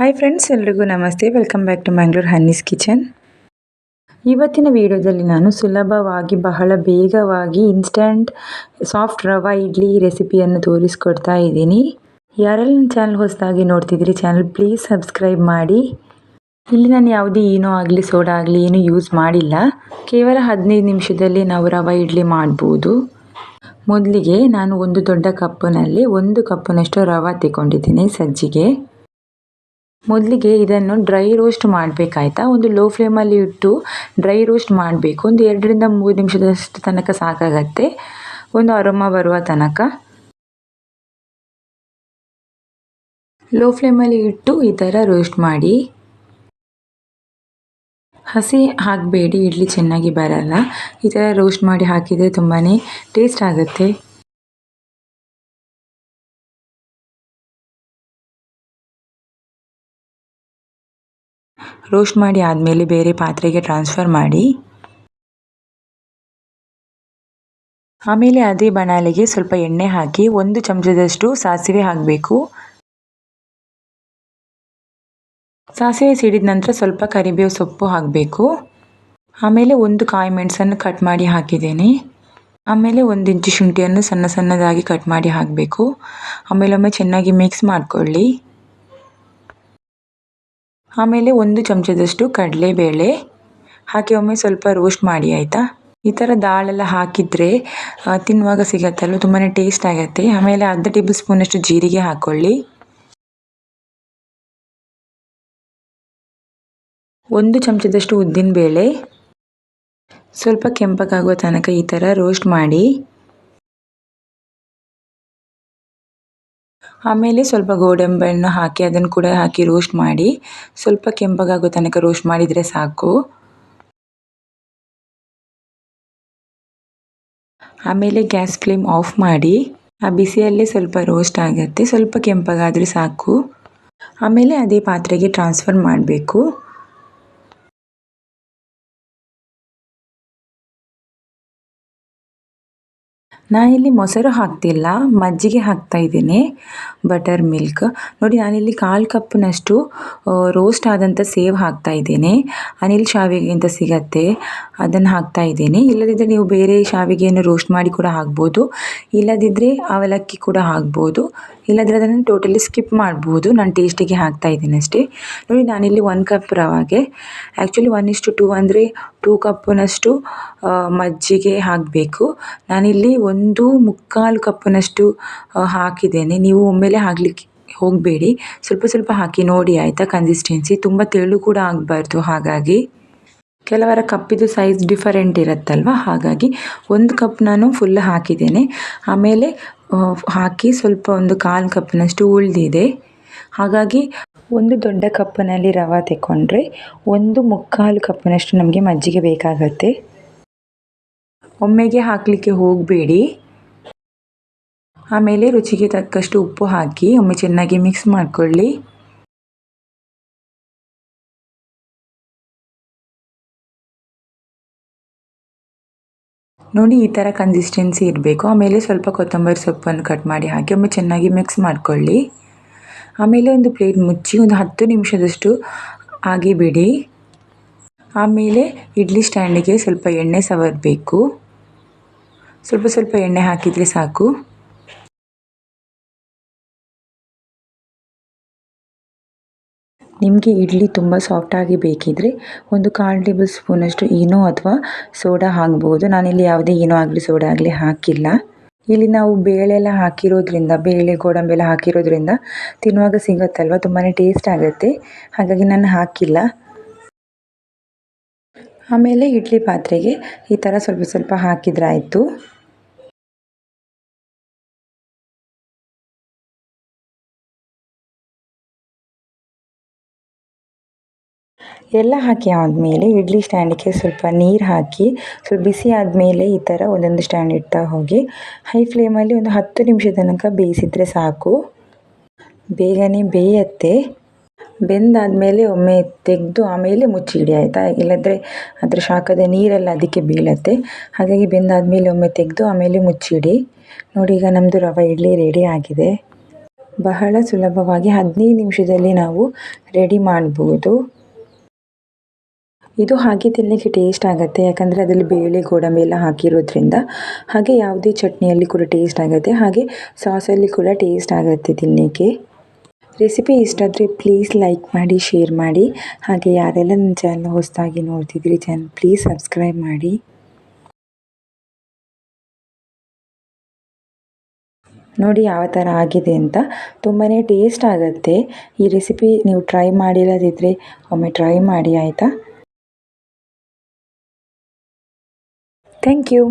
Hi friends ಎಲ್ರಿಗೂ ನಮಸ್ತೆ. Welcome back to Mangalore Hanni's kitchen ಇವತ್ತಿನ ವಿಡಿಯೋದಲ್ಲಿ ನಾನು ಸುಲಭವಾಗಿ, ಬಹಳ ಬೇಗವಾಗಿ ಇನ್ಸ್ಟಂಟ್ ಸಾಫ್ಟ್ ರವಾ, ಇಡ್ಲಿ ರೆಸಿಪಿಯನ್ನು ತೋರಿಸ್ಕೊಡ್ತಾ ಇದ್ದೀನಿ. ಯಾರೆಲ್ಲ ನನ್ನ ಚಾನಲ್ ಹೊಸದಾಗಿ ನೋಡ್ತಿದ್ದೀರಿ ಚಾನಲ್ ಪ್ಲೀಸ್ ಸಬ್ಸ್ಕ್ರೈಬ್ ಮಾಡಿ. ಇಲ್ಲಿ ನಾನು ಯಾವುದೇ ಏನೋ ಆಗಲಿ, ಸೋಡಾ ಆಗಲಿ, ಏನೂ ಯೂಸ್ ಮಾಡಿಲ್ಲ. ಕೇವಲ ಹದಿನೈದು ನಿಮಿಷದಲ್ಲಿ ನಾವು ರವಾ, ಇಡ್ಲಿ ಮಾಡ್ಬೋದು. ಮೊದಲಿಗೆ ನಾನು ಒಂದು ದೊಡ್ಡ ಕಪ್ಪಿನಲ್ಲಿ ಒಂದು ಕಪ್ಪಿನಷ್ಟು ರವೆ ತಗೊಂಡಿದ್ದೀನಿ ಸಜ್ಜಿಗೆ. ಮೊದಲಿಗೆ ಇದನ್ನು ಡ್ರೈ ರೋಸ್ಟ್ ಮಾಡಬೇಕಾಯ್ತಾ? ಒಂದು ಲೋ ಫ್ಲೇಮಲ್ಲಿ ಇಟ್ಟು ಡ್ರೈ ರೋಸ್ಟ್ ಮಾಡಬೇಕು. ಒಂದು ಎರಡರಿಂದ ಮೂರು ನಿಮಿಷದಷ್ಟು ತನಕ ಸಾಕಾಗತ್ತೆ. ಒಂದು ಅರೋಮ ಬರುವ ತನಕ. ಲೋ ಫ್ಲೇಮಲ್ಲಿ ಇಟ್ಟು ಈ ಥರ ರೋಸ್ಟ್ ಮಾಡಿ. ಹಸಿ ಹಾಕಬೇಡಿ, ಇಡ್ಲಿ ಚೆನ್ನಾಗಿ ಬರಲ್ಲ. ಈ ಥರ ರೋಸ್ಟ್ ಮಾಡಿ ಹಾಕಿದರೆ ತುಂಬಾ ಟೇಸ್ಟ್ ಆಗುತ್ತೆ. ರೋಸ್ಟ್ ಮಾಡಿ ಆದಮೇಲೆ ಬೇರೆ ಪಾತ್ರೆಗೆ ಟ್ರಾನ್ಸ್ಫರ್ ಮಾಡಿ. ಆಮೇಲೆ ಅದೇ ಬಣಾಲಿಗೆ ಸ್ವಲ್ಪ ಎಣ್ಣೆ ಹಾಕಿ ಒಂದು ಚಮಚದಷ್ಟು ಸಾಸಿವೆ ಹಾಕಬೇಕು. ಸಾಸಿವೆ ಸಿಡಿದ ನಂತರ ಸ್ವಲ್ಪ ಕರಿಬೇವು ಸೊಪ್ಪು ಹಾಕಬೇಕು. ಆಮೇಲೆ ಒಂದು ಕಾಯಿ ಮೆಣಸನ್ನು ಕಟ್ ಮಾಡಿ ಹಾಕಿದ್ದೇನೆ. ಆಮೇಲೆ ಒಂದು ಇಂಚು ಶುಂಠಿಯನ್ನು ಸಣ್ಣ ಸಣ್ಣದಾಗಿ ಕಟ್ ಮಾಡಿ ಹಾಕಬೇಕು. ಆಮೇಲೆ ಒಮ್ಮೆ ಚೆನ್ನಾಗಿ ಮಿಕ್ಸ್ ಮಾಡಿಕೊಳ್ಳಿ. ಆಮೇಲೆ ಒಂದು ಚಮಚದಷ್ಟು ಕಡಲೆಬೇಳೆ ಹಾಕಿ ಒಮ್ಮೆ ಸ್ವಲ್ಪ ರೋಸ್ಟ್ ಮಾಡಿ, ಆಯಿತಾ? ಈ ಥರ ದಾಳೆಲ್ಲ ಹಾಕಿದರೆ ತಿನ್ನುವಾಗ ಸಿಗತ್ತಲ್ಲ ತುಂಬಾ ಟೇಸ್ಟ್ ಆಗುತ್ತೆ. ಆಮೇಲೆ ಅರ್ಧ ಟೇಬಲ್ ಸ್ಪೂನಷ್ಟು ಜೀರಿಗೆ ಹಾಕ್ಕೊಳ್ಳಿ ಒಂದು ಚಮಚದಷ್ಟು ಉದ್ದಿನಬೇಳೆ, ಸ್ವಲ್ಪ ಕೆಂಪಗಾಗುವ ತನಕ ಈ ಥರ ರೋಸ್ಟ್ ಮಾಡಿ. ಆಮೇಲೆ ಸ್ವಲ್ಪ ಗೋಡಂಬಿಯನ್ನು ಹಾಕಿ ಅದನ್ನು ಕೂಡ ಹಾಕಿ ರೋಸ್ಟ್ ಮಾಡಿ ಸ್ವಲ್ಪ ಕೆಂಪಗಾಗೋ ತನಕ ರೋಸ್ಟ್ ಮಾಡಿದರೆ ಸಾಕು. ಆಮೇಲೆ ಗ್ಯಾಸ್ ಫ್ಲೇಮ್ ಆಫ್ ಮಾಡಿ ಆ ಬಿಸಿಯಲ್ಲೇ ಸ್ವಲ್ಪ ರೋಸ್ಟ್ ಆಗುತ್ತೆ ಸ್ವಲ್ಪ ಕೆಂಪಗಾದರೆ ಸಾಕು. ಆಮೇಲೆ ಅದೇ ಪಾತ್ರೆಗೆ ಟ್ರಾನ್ಸ್ಫರ್ ಮಾಡಬೇಕು. ನಾನಿಲ್ಲಿ ಮೊಸರು ಹಾಕ್ತಿಲ್ಲ, ಮಜ್ಜಿಗೆ ಹಾಕ್ತಾ ಇದ್ದೀನಿ, ಬಟರ್ ಮಿಲ್ಕ್. ನೋಡಿ, ನಾನಿಲ್ಲಿ ಕಾಲು ಕಪ್ನಷ್ಟು ರೋಸ್ಟ್ ಆದಂಥ ಸೇವ್ ಹಾಕ್ತಾ ಇದ್ದೀನಿ. ಅನಿಲ್ ಶಾವಿಗೆ ಅಂತ ಸಿಗತ್ತೆ. ಅದನ್ನು ಹಾಕ್ತಾ ಇದ್ದೀನಿ. ಇಲ್ಲದಿದ್ದರೆ ನೀವು ಬೇರೆ ಶಾವಿಗೆಯನ್ನು ರೋಸ್ಟ್ ಮಾಡಿ ಕೂಡ ಹಾಕ್ಬೋದು. ಇಲ್ಲದಿದ್ದರೆ ಅವಲಕ್ಕಿ ಕೂಡ ಹಾಕ್ಬೋದು. ಇಲ್ಲದಿದ್ದರೆ ಅದನ್ನು ಟೋಟಲಿ ಸ್ಕಿಪ್ ಮಾಡ್ಬೋದು. ನಾನು ಟೇಸ್ಟಿಗೆ ಹಾಕ್ತಾ ಇದ್ದೀನಿ ಅಷ್ಟೇ. ನೋಡಿ, ನಾನಿಲ್ಲಿ ಒನ್ ಕಪ್ ರವಾಗೆ. ಆ್ಯಕ್ಚುಲಿ ಒನ್ ಇಷ್ಟು ಟೂ ಅಂದರೆ ಟೂ ಕಪ್ಪನಷ್ಟು ಮಜ್ಜಿಗೆ ಹಾಕಬೇಕು. ನಾನಿಲ್ಲಿ ಒಂದು ಮುಕ್ಕಾಲು ಕಪ್ಪನಷ್ಟು ಹಾಕಿದ್ದೇನೆ. ನೀವು ಒಮ್ಮೆಲೆ ಹಾಕಲಿಕ್ಕೆ ಹೋಗಬೇಡಿ. ಸ್ವಲ್ಪ ಸ್ವಲ್ಪ ಹಾಕಿ ನೋಡಿ, ಆಯಿತಾ ಕನ್ಸಿಸ್ಟೆನ್ಸಿ ತುಂಬ ತೆಳು ಕೂಡ ಆಗಬಾರ್ದು ಹಾಗಾಗಿ. ಕೆಲವರ ಕಪ್ಪಿದು ಸೈಜ್ ಡಿಫರೆಂಟ್ ಇರುತ್ತಲ್ವ? ಹಾಗಾಗಿ ಒಂದು ಕಪ್ ನಾನು ಫುಲ್ ಹಾಕಿದ್ದೇನೆ. ಆಮೇಲೆ ಹಾಕಿ ಸ್ವಲ್ಪ ಒಂದು ಕಾಲು ಕಪ್ನಷ್ಟು ಉಳಿದಿದೆ. ಹಾಗಾಗಿ ಒಂದು ದೊಡ್ಡ ಕಪ್ಪಿನಲ್ಲಿ ರವೆ ತೆಕ್ಕೊಂಡ್ರೆ ಒಂದು ಮುಕ್ಕಾಲು ಕಪ್ಪಿನಷ್ಟು ನಮಗೆ ಮಜ್ಜಿಗೆ ಬೇಕಾಗತ್ತೆ. ಒಮ್ಮೆಗೆ ಹಾಕಲಿಕ್ಕೆ ಹೋಗಬೇಡಿ. ಆಮೇಲೆ ರುಚಿಗೆ ತಕ್ಕಷ್ಟು ಉಪ್ಪು ಹಾಕಿ ಒಮ್ಮೆ ಚೆನ್ನಾಗಿ ಮಿಕ್ಸ್ ಮಾಡಿಕೊಳ್ಳಿ. ನೋಡಿ ಈ ಥರ ಕನ್ಸಿಸ್ಟೆನ್ಸಿ ಇರಬೇಕು. ಆಮೇಲೆ ಸ್ವಲ್ಪ ಕೊತ್ತಂಬರಿ ಸೊಪ್ಪನ್ನು ಕಟ್ ಮಾಡಿ ಹಾಕಿ, ಒಮ್ಮೆ ಚೆನ್ನಾಗಿ ಮಿಕ್ಸ್ ಮಾಡಿಕೊಳ್ಳಿ. ಆಮೇಲೆ ಒಂದು ಪ್ಲೇಟ್ ಮುಚ್ಚಿ ಒಂದು ಹತ್ತು ನಿಮಿಷದಷ್ಟು ಆಗಿ ಬಿಡಿ ಆಮೇಲೆ ಇಡ್ಲಿ ಸ್ಟ್ಯಾಂಡಿಗೆ ಸ್ವಲ್ಪ ಎಣ್ಣೆ ಸವರಬೇಕು. ಸ್ವಲ್ಪ ಸ್ವಲ್ಪ ಎಣ್ಣೆ ಹಾಕಿದರೆ ಸಾಕು. ನಿಮಗೆ ಇಡ್ಲಿ ತುಂಬ ಸಾಫ್ಟಾಗಿ ಬೇಕಿದ್ದರೆ ಒಂದು ಕಾಲು ಟೇಬಲ್ ಸ್ಪೂನಷ್ಟು ಈನೋ ಅಥವಾ ಸೋಡಾ ಹಾಕ್ಬೋದು. ನಾನಿಲ್ಲಿ ಯಾವುದೇ ಈನೋ ಆಗಲಿ ಸೋಡಾ ಆಗಲಿ ಹಾಕಿಲ್ಲ. ಇಲ್ಲಿ ನಾವು ಬೇಳೆ ಎಲ್ಲ ಹಾಕಿರೋದ್ರಿಂದ, ಬೇಳೆ, ಗೋಡಂಬಿ ಎಲ್ಲ ಹಾಕಿರೋದ್ರಿಂದ ತಿನ್ನುವಾಗ ಸಿಗುತ್ತಲ್ವ? ತುಂಬಾ ಟೇಸ್ಟ್ ಆಗುತ್ತೆ. ಹಾಗಾಗಿ ನಾನು ಹಾಕಿಲ್ಲ. ಆಮೇಲೆ ಇಡ್ಲಿ ಪಾತ್ರೆಗೆ ಈ ಥರ ಸ್ವಲ್ಪ ಸ್ವಲ್ಪ ಹಾಕಿದ್ರೆ ಆಯಿತು. ಎಲ್ಲ ಹಾಕಿ ಆದಮೇಲೆ ಇಡ್ಲಿ ಸ್ಟ್ಯಾಂಡಿಗೆ ಸ್ವಲ್ಪ ನೀರು ಹಾಕಿ, ಸ್ವಲ್ಪ ಬಿಸಿ ಆದಮೇಲೆ ಈ ಥರ ಒಂದೊಂದು ಸ್ಟ್ಯಾಂಡ್ ಇಡ್ತಾ ಹೋಗಿ, ಹೈ ಫ್ಲೇಮಲ್ಲಿ ಒಂದು ಹತ್ತು ನಿಮಿಷದ ತನಕ ಬೇಯಿಸಿದರೆ ಸಾಕು. ಬೇಗನೆ ಬೇಯತ್ತೆ. ಬೆಂದಾದಮೇಲೆ ಒಮ್ಮೆ ತೆಗೆದು ಆಮೇಲೆ ಮುಚ್ಚಿಡಿ, ಆಯಿತಾ? ಇಲ್ಲದ್ರೆ ಅದರ ಶಾಖದ ನೀರೆಲ್ಲ ಅದಕ್ಕೆ ಬೀಳತ್ತೆ. ಹಾಗಾಗಿ ಬೆಂದಾದಮೇಲೆ ಒಮ್ಮೆ ತೆಗೆದು ಆಮೇಲೆ ಮುಚ್ಚಿಡಿ. ನೋಡಿ, ಈಗ ನಮ್ಮದು ರವೆ ಇಡ್ಲಿ ರೆಡಿ ಆಗಿದೆ. ಬಹಳ ಸುಲಭವಾಗಿ ಹದಿನೈದು ನಿಮಿಷದಲ್ಲಿ ನಾವು ರೆಡಿ ಮಾಡ್ಬೋದು. ಇದು ಹಾಗೆ ತಿನ್ನಲಿಕ್ಕೆ ಟೇಸ್ಟ್ ಆಗುತ್ತೆ. ಯಾಕಂದರೆ ಅದರಲ್ಲಿ ಬೇಳೆ, ಗೋಡಂಬಿ ಎಲ್ಲ ಹಾಕಿರೋದ್ರಿಂದ ಹಾಗೆ ಯಾವುದೇ ಚಟ್ನಿಯಲ್ಲಿ ಕೂಡ ಟೇಸ್ಟ್ ಆಗುತ್ತೆ. ಹಾಗೆ ಸಾಸಲ್ಲಿ ಕೂಡ ಟೇಸ್ಟ್ ಆಗುತ್ತೆ ತಿನ್ನಲಿಕ್ಕೆ. ರೆಸಿಪಿ ಇಷ್ಟ ಆದರೆ ಪ್ಲೀಸ್ ಲೈಕ್ ಮಾಡಿ ಶೇರ್ ಮಾಡಿ. ಹಾಗೆ ಯಾರೆಲ್ಲ ನನ್ನ ಚಾನಲ್ ಹೊಸದಾಗಿ ನೋಡ್ತಿದ್ದೀರಿ ಚಾನಲ್ ಪ್ಲೀಸ್ ಸಬ್ಸ್ಕ್ರೈಬ್ ಮಾಡಿ. ನೋಡಿ ಯಾವ ಥರ ಆಗಿದೆ ಅಂತ. ತುಂಬಾ ಟೇಸ್ಟ್ ಆಗುತ್ತೆ. ಈ ರೆಸಿಪಿ ನೀವು ಟ್ರೈ ಮಾಡಿರೋದಿದ್ರೆ ಒಮ್ಮೆ ಟ್ರೈ ಮಾಡಿ, ಆಯಿತಾ? Thank you